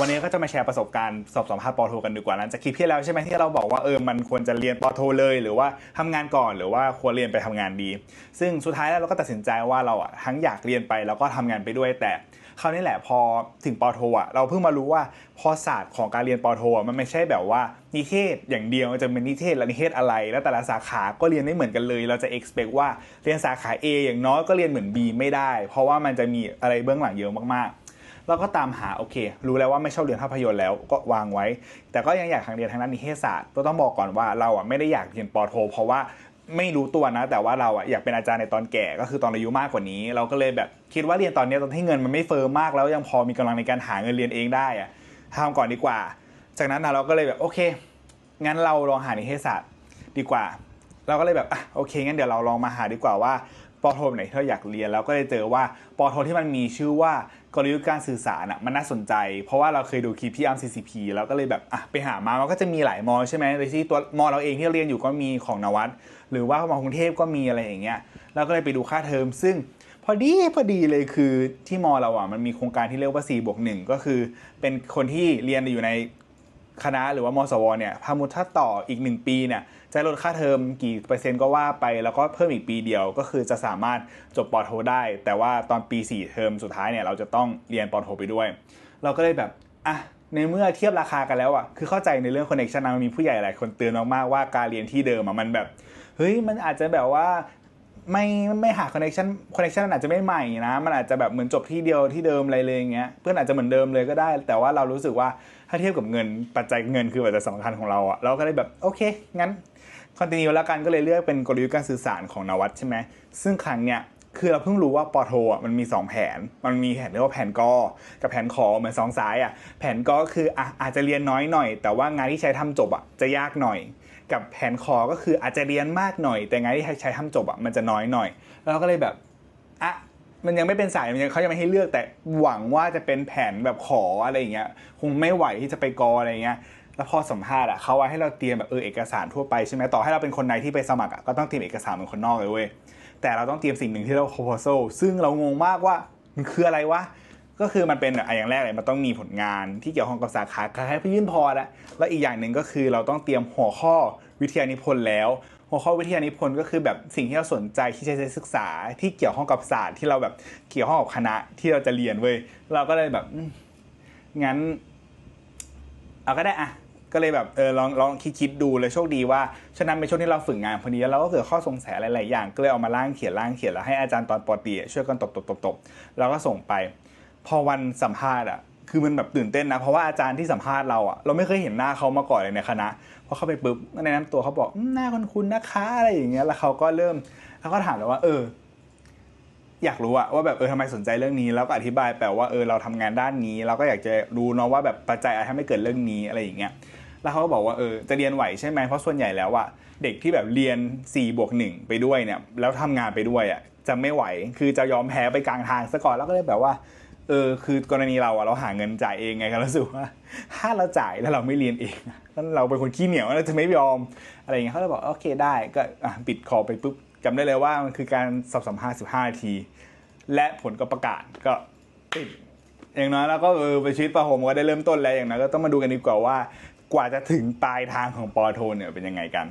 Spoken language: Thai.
วันนี้ก็จะมาแชร์ประสบการณ์สอบสัมภาษณ์ปอโทกันดีกว่าหลังจากคลิปที่แล้วใช่ไหมที่เราบอกว่าเออมันควรจะเรียนปอโทเลย หรือว่าทำงานก่อนหรือว่าควรเรียนไปทำงานดี ซึ่งสุดท้ายแล้วเราก็ตัดสินใจว่าเราอะทั้งอยากเรียนไปแล้วก็ทำงานไปด้วยแต่คราวนี้แหละพอถึงปอโทอะเราเพิ่งมารู้ว่าพอศาสตร์ของการเรียนปอโทมันไม่ใช่แบบว่านิเทศอย่างเดียวจะเป็นนิเทศและนิเทศอะไร แล้วแต่ละสาขาก็เรียนไม่เหมือนกันเลย เราจะ expect ว่าเรียนสาขา A อย่างน้อยก็เรียนเหมือน B ไม่ได้ เพราะว่ามันจะมีอะไรเบื้องหลังเยอะมากๆ เราก็ตามหาโอเค รู้แล้วว่าไม่ชอบเรียนภาพยนตร์แล้วก็วางไว้ แต่ก็ยังอยากทางเรียนทางด้านนิเทศศาสตร์ต้องบอกก่อนว่าเราอะไม่ได้อยากเรียนปอโท เพราะว่าไม่รู้ตัวนะ แต่ว่าเราอะอยากเป็นอาจารย์ในตอนแก่ก็คือตอนอายุมากกว่านี้ เราก็เลยแบบคิดว่าเรียนตอนนี้ตอนที่เงินมันไม่เฟิร์มมากแล้วยังพอมีกำลังในการหาเงินเรียนเองได้อะทำก่อนดีกว่า จากนั้นนะเราก็เลยแบบโอเค งั้นเราลองหานิเทศศาสตร์ดีกว่า เราก็เลยแบบอะโอเคงั้นเดี๋ยวเราลองมาหาดีกว่าว่า ปอโทไหนที่เราอยากเรียนแล้วก็เลยเจอว่าปอโทที่มันมีชื่อว่ากลยุทธ์การสื่อสารอะมันน่าสนใจ เพราะว่าเราเคยดูคลิปพี่อัม CCP แล้วก็เลยแบบอะไปหามามันก็จะมีหลายมอใช่ไหมโดยที่ตัวมอเราเองที่เรียนอยู่ก็มีของนวัดหรือว่ามอกรุงเทพก็มีอะไรอย่างเงี้ยเราก็เลยไปดูค่าเทอม ซึ่งพอดีพอดีเลยคือที่มอเราอะมันมีโครงการที่เรียกว่า4บวกหก็คือ เป็นคนที่เรียนอยู่ใน คณะหรือว่ามสวเนี่ยพามุถ้าต่ออีก 1 ปีเนี่ยจะลดค่าเทอมกี่เปอร์เซ็นต์ก็ว่าไป แล้วก็เพิ่มอีกปีเดียวก็คือจะสามารถจบปอโทได้ แต่ว่าตอนปี 4 เทอมสุดท้ายเนี่ยเราจะต้องเรียนปอโทไปด้วย เราก็เลยแบบอะในเมื่อเทียบราคากันแล้วอะคือเข้าใจในเรื่องคอนเนคชันนะมันมีผู้ใหญ่หลายคนเตือนมากๆว่าการเรียนที่เดิมอะมันแบบเฮ้ยมันอาจจะแบบว่า ไม่ไม่หาคอนเนคชันคอนเนคชันอาจจะไม่ใหม่นะ มันอาจจะแบบเหมือนจบที่เดียวที่เดิมอะไรเลยอย่างเงี้ยเพื่อนอาจจะเหมือนเดิมเลยก็ได้ แต่ว่าเรารู้สึกว่าถ้าเทียบกับเงินปัจจัยเงินคือปัจจัยสำคัญของเราอะเราก็เลยแบบโอเค งั้นคอนติเนียแล้วกันก็เลยเลือกเป็นกลยุทธ์การสื่อสารของนวัดใช่ไหมซึ่งครั้งเนี้ยคือเราเพิ่งรู้ว่าปอโทอะมันมี 2 แผน มันมีแผนเรียกว่าแผนกอกับแผนขอเหมือนสองสายอะ แผนกอคืออะอาจจะเรียนน้อยหน่อย แต่ว่างานที่ใช้ทำจบอะจะยากหน่อย กับแผนคอก็คืออาจจะเรียนมากหน่อย แต่งานที่ใช้ทำจบอะมันจะน้อยหน่อย แล้วเราก็เลยแบบอะมันยังไม่เป็นสายมันยังเขายังไม่ให้เลือกแต่หวังว่าจะเป็นแผนแบบขออะไรอย่างเงี้ยคงไม่ไหวที่จะไปกออะไรอย่างเงี้ยแล้วพอสัมภาษณ์อะเขาว่าให้เราเตรียมแบบเออเอกสารทั่วไปใช่ไหมต่อให้เราเป็นคนในที่ไปสมัครอะก็ต้องเตรียมเอกสารเหมือนคนนอกเลยเว้ยแต่เราต้องเตรียมสิ่งหนึ่งที่เรียกว่า proposal ซึ่งเรางงมากว่ามันคืออะไรวะก็คือมันเป็นอะอย่างแรกเลยมันต้องมีผลงานที่เกี่ยวข้องกับสาขาคล้ายๆพื่ยื่นพอแล้วแล้วอีกอย่างหนึ่งก็คือเราต้องเตรียมหัวข้อ วิทยานิพนธ์แล้ว หัวข้อวิทยานิพนธ์ก็คือแบบสิ่งที่เราสนใจที่จะใช้ศึกษาที่เกี่ยวข้องกับศาสตร์ที่เราแบบเกี่ยวข้องกับคณะที่เราจะเรียนเว้ยเราก็เลยแบบงั้น เอาก็ได้อะก็เลยแบบเออลองลองคิดคิดดูเลยโชคดีว่าฉะนั้นเป็นช่วงที่เราฝึกงานพอดีแล้วเราก็เกิดข้อสงสัยหลายๆอย่างก็เลยเอามาล่างเขียนล่างเขียนแล้วให้อาจารย์ตอนปอตีช่วยกันตบตบตบตบแล้วก็ส่งไป พอวันสัมภาษณ์อะ คือมันแบบตื่นเต้นนะ เพราะว่าอาจารย์ที่สัมภาษณ์เราอะเราไม่เคยเห็นหน้าเขามาก่อนเลยในคณะพอเข้าไปปุ๊บในนั้นตัวเขาบอกหน้าคุ้นๆนะคะอะไรอย่างเงี้ยแล้วเขาก็เริ่มแล้วก็ถามเราว่า เออ อยากรู้อะว่าแบบเออทำไมสนใจเรื่องนี้ แล้วก็อธิบายแปลว่าเออเราทำงานด้านนี้ เราก็อยากจะรู้เนาะว่าแบบปัจจัยอะไรทำให้เกิดเรื่องนี้อะไรอย่างเงี้ยแล้วเขาก็บอกว่าเออจะเรียนไหวใช่ไหมเพราะส่วนใหญ่แล้วอะเด็กที่แบบเรียน4บวกหไปด้วยเนี่ย แล้วทำงานไปด้วยอะจะไม่ไหว คือจะยอมแพ้ไปกลางทางซะก่อนแล้วก็เลยแบบว่า เออคือกรณีเราอะเราหาเงินจ่ายเองไงครับรู้สึกว่าถ้าเราจ่ายแล้วเราไม่เรียนเองอะแล้วเราเป็นคนขี้เหนียวเราจะไม่ยอมอะไรอย่างเงี้ยเขาเลยบอกโอเคได้ก็ปิดคอไปปุ๊บจำได้เลยว่ามันคือการสอบสัมภาษณ์15นาที และผลก็ประกาศก็ติดอย่างน้อยเราก็เออไปชีวิตประโฮมก็ได้เริ่มต้นแล้วอย่างน้อยก็ต้องมาดูกันดีกว่าว่า กว่าจะถึงปลายทางของปอโทเนี่ยเป็นยังไงกัน